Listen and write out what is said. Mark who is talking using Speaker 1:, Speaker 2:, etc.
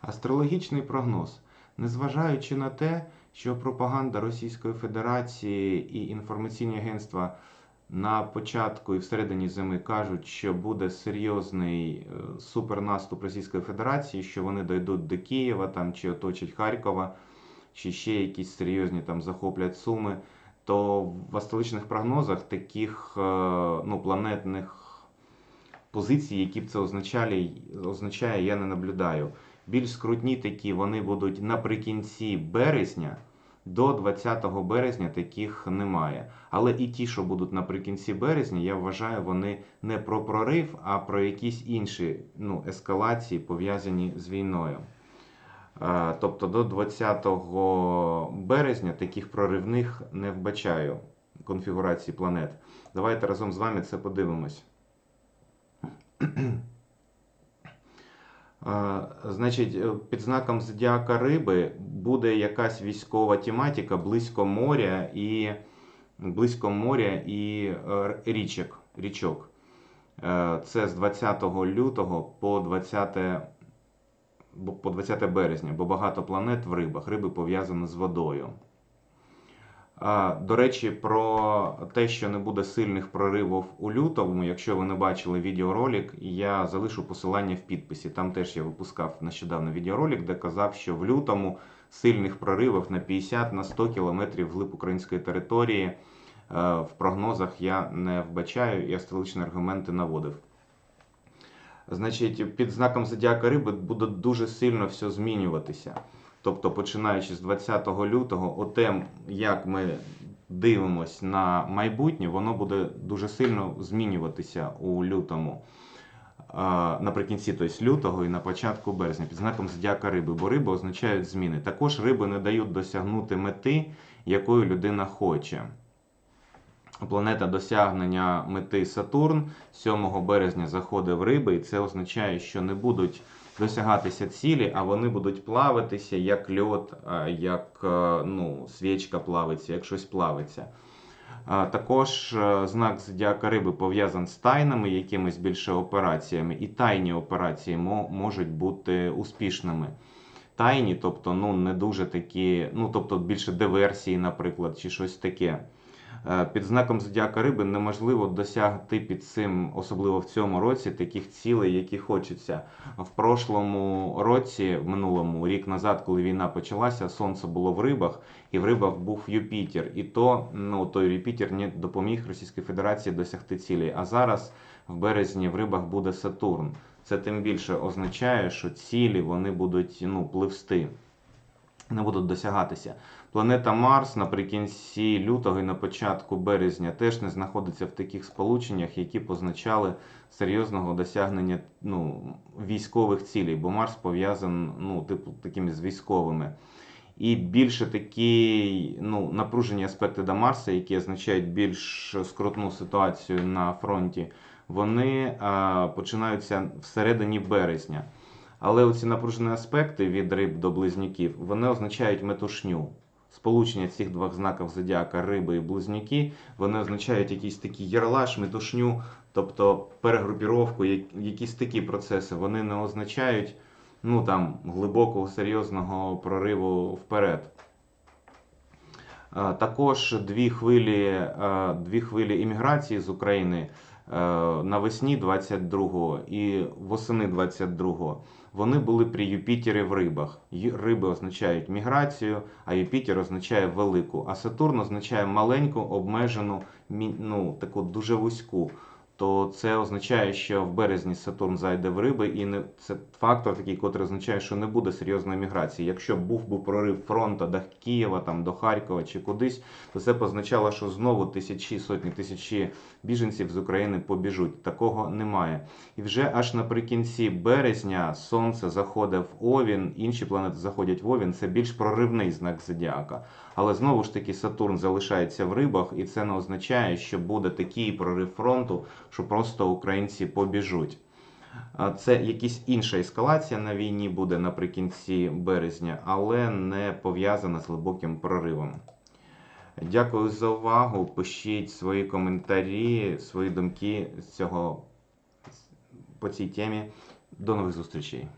Speaker 1: Астрологічний прогноз. Незважаючи на те, що пропаганда Російської Федерації і інформаційні агентства на початку і всередині зими кажуть, що буде серйозний е, супернаступ Російської Федерації, що вони дойдуть до Києва там, чи оточать Харкова, чи ще якісь серйозні там захоплять Суми, то в астрологічних прогнозах таких е, ну, планетних позицій, які б це означали, означає, я не наблюдаю. Більш скрутні такі вони будуть наприкінці березня. До 20 березня таких немає. Але і ті, що будуть наприкінці березня, я вважаю, вони не про прорив, а про якісь інші ну, ескалації, пов'язані з війною. Е, Тобто до 20 березня таких проривних не вбачаю конфігурації планет. Давайте разом з вами це подивимось. Значить, е, під знаком зодіака риби буде якась військова тематика близько моря і близько моря і е, річок. річок. Е, Це з 20 лютого по 20, по 20 березня, бо багато планет в рибах. Риби пов'язані з водою. До речі, про те, що не буде сильних проривів у лютому, якщо ви не бачили відеоролик, я залишу посилання в підписі. Там теж я випускав нещодавно відеоролик, де казав, що в лютому сильних проривів на 50 на 100 кілометрів вглиб української території е, в прогнозах я не вбачаю і астрологічні аргументи наводив. Значить, під знаком зодіака риби буде дуже сильно все змінюватися. Тобто, починаючи з 20 лютого, оте, як ми дивимось на майбутнє, воно буде дуже сильно змінюватися у лютому. Наприкінці тобто, лютого і на початку березня під знаком зодіака риби, бо риби означають зміни. Також риби не дають досягнути мети, якою людина хоче. Планета досягнення мети Сатурн 7 березня заходить в риби, і це означає, що не будуть досягатися цілі, а вони будуть плаватися як льод, а, як е, ну, свічка плавиться, як щось плавиться. Також е, знак зодіака риби пов'язаний з тайнами, якимись більше операціями, і тайні операції можуть бути успішними. Тайні, тобто ну, не дуже такі, ну тобто більше диверсії, наприклад, чи щось таке. Е, Під знаком зодіака риби неможливо досягти під цим, особливо в цьому році, таких цілей, які хочеться. В прошлому році, в минулому, рік назад, коли війна почалася, сонце було в рибах, і в рибах був Юпітер. І то ну, той Юпітер не допоміг Російській Федерації досягти цілей. А зараз в березні в рибах буде Сатурн. Це тим більше означає, що цілі вони будуть ну, пливсти не будуть досягатися. Планета Марс наприкінці лютого і на початку березня теж не знаходиться в таких сполученнях, які позначали серйозного досягнення ну, військових цілей, бо Марс пов'язаний ну, типу, такими з військовими. І більше такі ну, напружені аспекти до Марса, які означають більш скрутну ситуацію на фронті, вони а, починаються всередині березня. Але оці напружені аспекти від риб до близнюків вони означають метушню. Сполучення цих двох знаків зодіака риби і близнюки, вони означають якийсь такий ярлаш, метушню, тобто перегрупіровку, якісь такі процеси. Вони не означають ну, там, глибокого серйозного прориву вперед. Е, Також дві хвилі, е, дві хвилі імміграції з України е, навесні 22-го і восени 22-го. Вони були при Юпітері в рибах. Риби означають міграцію, а Юпітер означає велику. А Сатурн означає маленьку, обмежену, ну, таку дуже вузьку. То це означає, що в березні Сатурн зайде в риби, і не це фактор такий, котрий означає, що не буде серйозної міграції. Якщо був би прорив фронту до Києва, там до Харкова чи кудись, то це б означало, що знову тисячі, сотні тисячі біженців з України побіжуть. Такого немає. І вже аж наприкінці березня сонце заходить в Овін, інші планети заходять в Овін. Це більш проривний знак зодіака. Але знову ж таки Сатурн залишається в рибах, і це не означає, що буде такий прорив фронту, що просто українці побіжуть. Це якась інша ескалація на війні буде наприкінці березня, але не пов'язана з глибоким проривом. Дякую за увагу. Пишіть свої коментарі, свої думки з цього по цій темі. До нових зустрічей.